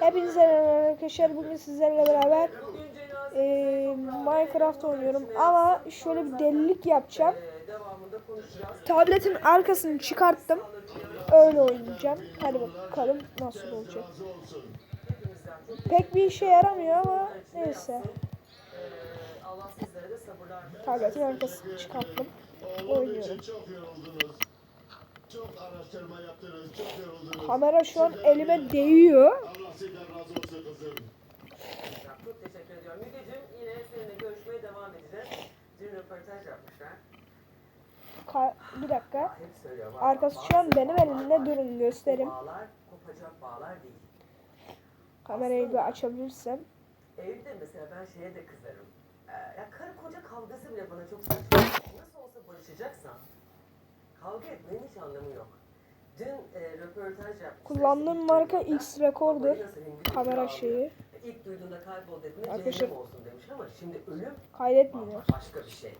Hepinize merhaba arkadaşlar. Bugün sizlerle beraber eee, Minecraft oynuyorum. Ama şöyle bir delilik yapacağım. Tabletin arkasını çıkarttım. Öyle oynayacağım. Hadi bakalım nasıl olacak. Pek bir işe yaramıyor ama neyse. Tabletin arkasını çıkarttım. Oynuyorum. Çok araştırma yaptınız. Çok yoruldunuz. Kamera şu an elime değiyor. Allah sizden razı olsun kızım. Çok teşekkür ediyorum. Mügeciğim yine seninle görüşmeye devam edeceğiz. Dün röportaj yapmışlar. Ka- bir dakika. Arkası şu an benim elimde durun göstereyim. Bağlar kopacak bağlar değil. Kamerayı bir açabilirsem. Evde mesela ben şeye de kızarım. Ee, ya karı koca kavgası bile bana çok saçma. Nasıl olsa barışacaksan kavga etmenin hiç anlamı yok. Dün e, röportaj yapmışlar. Kullandığım marka X Recorder. Kamera şeyi. İlk duyduğunda kaybol dediğinde Arkadaşlar- cehennem olsun demiş ama şimdi ölüm Kaydetmiyor. başka bir şey.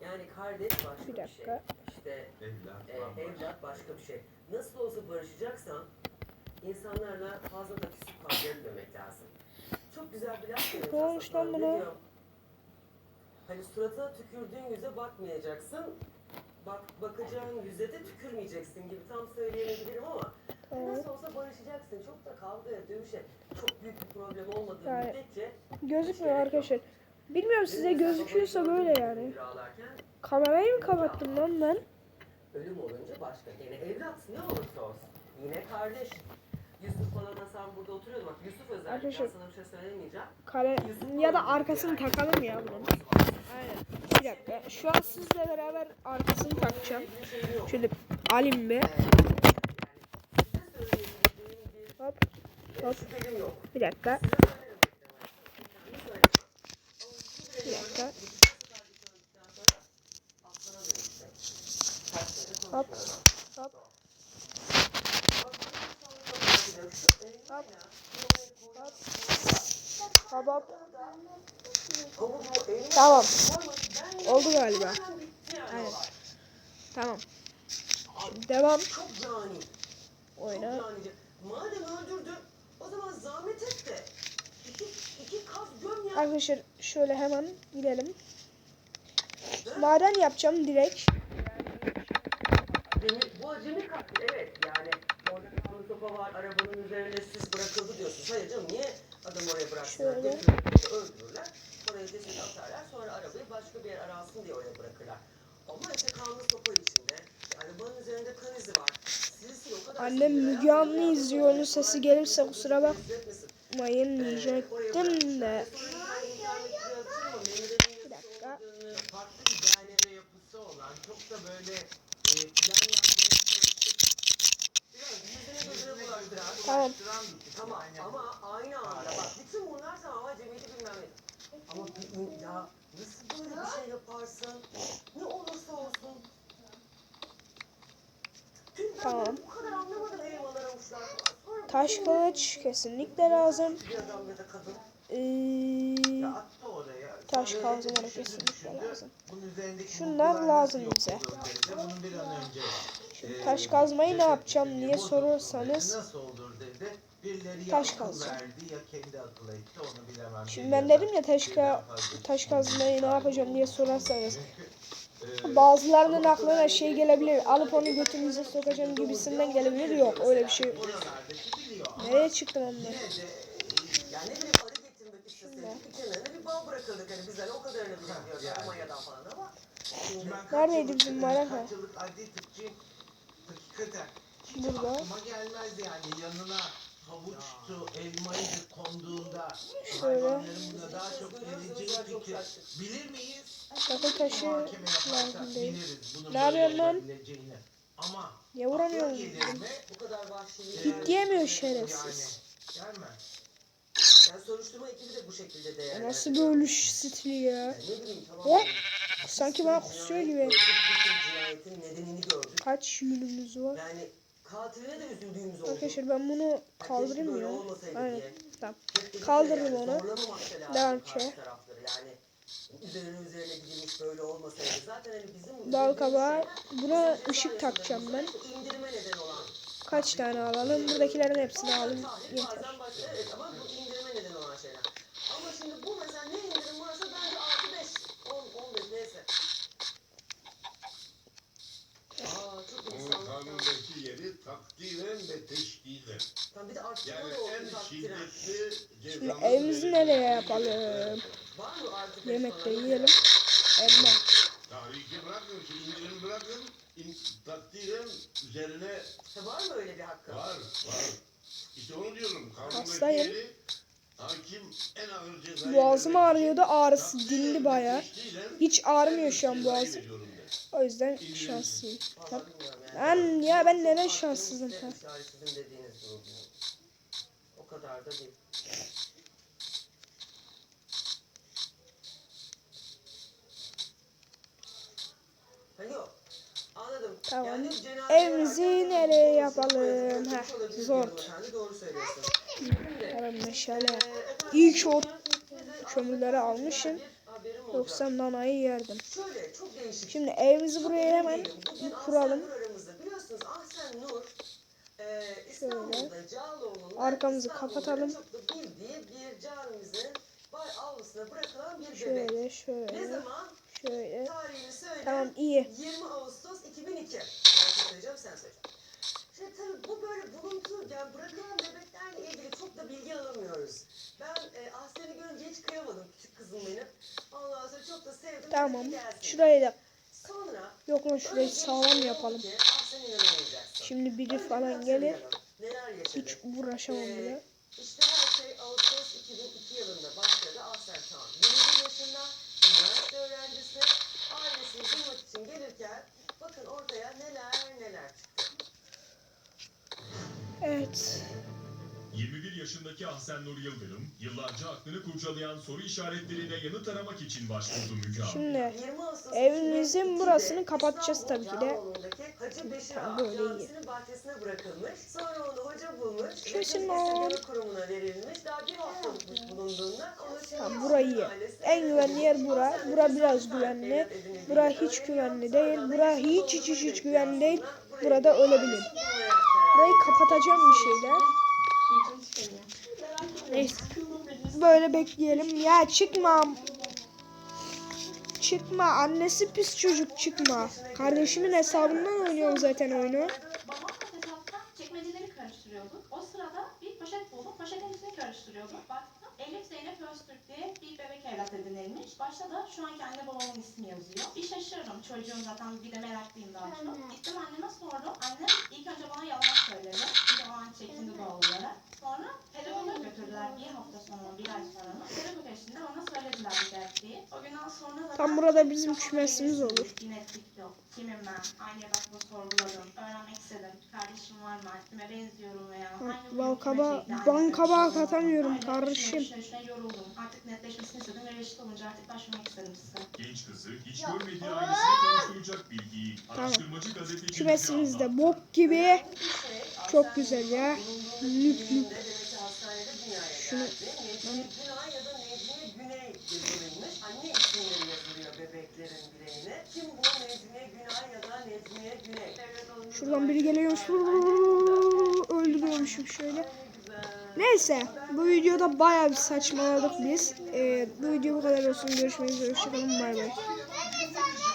Yani kardeş başka Bir bir, dakika. şey. İşte e, evlat başka bir şey. Nasıl olsa barışacaksan insanlarla fazla da küsüp kavga etmemek lazım. Çok güzel bir laf söylüyor. Ne olmuş lan Ne buna? diyor? Hani suratına tükürdüğün yüze bakmayacaksın. Bak bakacağın yüze de tükürmeyeceksin gibi tam söyleyemeyebilirim ama Evet. nasıl olsa barışacaksın. Çok da kavga dövüşe çok büyük bir problem olmadığı Yani- müddetçe Gözükmüyor arkadaşlar. Bilmiyorum size gözüküyorsa böyle yani. Kamerayı mı kapattım lan ben? Ölüm olunca başka. Yine evlat ne olursa olsun. Yine kardeş. Yusuf falan Hasan burada oturuyordu. Bak Yusuf özellikle Arkadaşlar- sana bir şey söylemeyeceğim. Kale Yusuf ya da arkasını yani. takalım ya bunun. Aynen. Bir dakika. Şu an sizle beraber arkasını takacağım. Şöyle alayım bir. Hop. Hop. Bir dakika. Bir dakika. Hop. Hop. Hop. Hop. Hop. Tamam. Oldu galiba. Aynen. Tamam. Şimdi devam. Oyna. Çok canice. Madem öldürdün o zaman zahmet et de. İki, iki kaz göm ya. Arkadaşlar şöyle hemen gidelim. Maden yapacağım direkt. Demir, bu acemi katil evet yani. Orada kanlı sopa var arabanın üzerine sis bırakıldı diyorsun. Hayır canım niye adam oraya bıraksınlar? Şöyle. Götürüp öldürürler. Oraya ceset atarlar. Sonra arabayı başka bir yer aransın diye oraya bırakırlar. Ama işte kanlı sopa içinde. Arabanın üzerinde kan izi var. Silsil o kadar Annem Müge Anlı izliyor. Onun sesi gelirse kusura bak. İzletmesin. Mayın Ee, diyecektim de. Bir dakika. farklı bir daire yapısı olan çok da böyle e, plan yapmaya Tamam. Tamam ama aynı anda bak bütün bunlar tamam acemiydi bilmem ne. Ama bir, ya nasıl böyle bir şey yaparsın? Ne olursa olsun. Dün ben Tamam. bu kadar anlamadım elmalar avuçlar. Sonra Taş kılıç kesinlikle lazım. bir adam ya da kadın. Ee, oraya. Taş düşündü, kesinlikle lazım. Şunlar lazım bize. e, taş kazmayı ne yapacağım diye ya taş kazacağım. Şimdi ben dedim ya taş, ka taş kazmayı ne yapacağım diye sorarsanız. Bazılarının aklına şey gelebilir. Alıp onu götünüze sokacağım gibisinden gelebilir. Yok öyle bir şey yok. Nereye çıktım onlar? Yine de Yani ne bileyim arı getirmek isteseydik bir bırakırdık. Hani bizler o kadarını biliyoruz. Yani. Almanya'dan falan ama. Şimdi Neredeydi bizim Maraha? Kaç yıllık adli tıpçıyım. Hakikaten hiç Burada. aklıma gelmezdi yani yanına havuçtu, elmaydı konduğunda Şöyle. hayvanların buna daha çok geleceği fikir. Bilir miyiz? Takıl taşı Muhakeme yaparsak biliriz bunun Ne böyle yapıyorsun lan? olabileceğini. Ama Niye vuramıyorum? gelir mi? bu kadar vahşi. Hit diyemiyor şerefsiz. Yani gelme. Yani soruşturma ekibi de bu şekilde değerlendiriyor. Nasıl bir ölüş stili ya? Yani ne bileyim tamam. Hop. Sanki bana kusuyor gibi. Cinayetin nedenini gördük. Kaç yünümüz var? Yani katiline de üzüldüğümüz oldu. Arkadaşlar ben bunu kaldırayım böyle ya. Aynen. diye. Tamam. Kaldırdım yani onu. Devam ki. Yani üzerine üzerine gidilmiş böyle olmasaydı. Zaten hani bizim kabağı. şey, Buna ışık takacağım ben. Kaç tane alalım? Buradakilerin hepsini alalım. Yeter. Neden olan şeyler. Ama şimdi bu mesela ne indirim varsa bence 6 5 10 15 neyse. Aa çok kanundaki yeri takdiren ve teşkilen. Tamam bir de arttırma Yani da olsun en takdiren. şiddetli Şimdi cezamız evimizi verilmesi nereye yapalım? Var mı artık? Yemek de yiyelim. Elma. Tahriki bırakın, şu indirim bırakın. İn, takdiren üzerine Ha, Var mı öyle bir hakkı? var, var. İşte onu diyorum. Kanundaki Hastayım. yeri Boğazım ağrıyordu. Ağrısı dindi teşkilen Hiç ağrımıyor şu an boğazım. O yüzden şanslıyım. Tamam. Ben ya ben neden şanssızım gibi. O kadar da değil. Tamam. Evimizi nereye yapalım? Heh, olabilir zor. Doğru söylüyorsun. Hemen meşale. İyi ki o kömürleri almışım. Yoksa nanayı yerdim. Şöyle. Şimdi evimizi buraya hemen kuralım. E, Cağaloğlu'nda Arkamızı kapatalım. Bebek. Şöyle şöyle şöyle. Tamam iyi. 20 Ağustos 2002. Ben söyleyeceğim sen söyle. Şimdi tabii bu böyle bulunturken bırakılan bebeklerle ilgili çok da bilgi alamıyoruz. Ben e, Ahsen'i görünce hiç kıyamadım küçük kızım benim. Ondan sonra çok da sevdim. Tamam. Şurayı da Sonra yok mu şurayı sağlam yapalım. ki. Şimdi biri Önce falan gelir. Hiç uğraşamam Ee, bile. İşte her şey Ağustos 2002 yılında başladı. Ahsen Çağan 21 yaşında, üniversite öğrencisi. Ailesini bulmak için gelirken bakın ortaya neler neler yaşındaki Ahsen Nur Yıldırım, yıllarca aklını kurcalayan soru işaretlerine yanıt aramak için başvurdu Müge. Şimdi 20 Ağustos Evimizin 2002'de burasını kapatacağız tabii ki de. Ağa böyle iyi. Bahçesine bırakılmış. Sonra onu hoca bulmuş. Kesin o. Kurumu'na verilmiş. Daha bir haftalıkmış bulunduğunda. Tamam, burayı iyi. En güvenli yer bura. Bura bir biraz güvenli. Bura hiç güvenli değil. Bura hiç hiç hiç hiç güvenli değil. Burada Burayı ölebilir. ailesi bulmaya karar Burayı kapatacağım bir şeyler. Neyse. Böyle bekleyelim. Ya çıkma. Çıkma. Annesi pis çocuk çıkma. Kardeşimin hesabından oynuyorum zaten oyunu. Babamla hesapta çekmeceleri karıştırıyorduk. O sırada bir poşet buldum. Poşetin içine karıştırıyorduk. Baktım Elif Zeynep Öztürk diye bir bebek evlat edinilmiş. Başta da şu anki anne babamın ismi yazıyor. Bir şaşırdım. Çocuğum zaten bir de meraklıyım daha çok. Gittim anneme sordum. Annem ilk önce bana yalan söyledi. Bir de o an çekindi doğal olarak. Sonra pedagoga götürdüler bir hafta sonra, bir ay sonra. Pedagog eşliğinde bana söylediler bu gerçeği. O günden sonra zaten Tam burada bizim kümesimiz olur. Kimim ben? Aynı bakma sorguladım. Öğrenmek istedim. Kardeşim var mı? Kime benziyorum veya hangi bal huyum kime kaba- çekti? bal Aynı kabağı kardeşim yoruldum. Artık netleşmesini istedim ve reşit olunca artık başvurmak istedim size. Genç kızı hiç görmediği ailesine konuşturacak bilgiyi araştırmacı gazeteci Kümesimiz de bok gibi. Şey, Çok güzel ya. Lüp lüp. Şunu- geldi. Necmiye Günay ya da Necmiye Güney yazılmış. Anne isimleri yazılıyor bebeklerin bireyine. Kim bu Necmiye Günay ya da Necmiye Güney? Şuradan biri geliyor. Öldürüyormuşum şöyle. Neyse bu videoda bayağı bir saçmaladık biz. Ee, bu video bu kadar olsun. Görüşmek üzere. Hoşçakalın. Bay bay.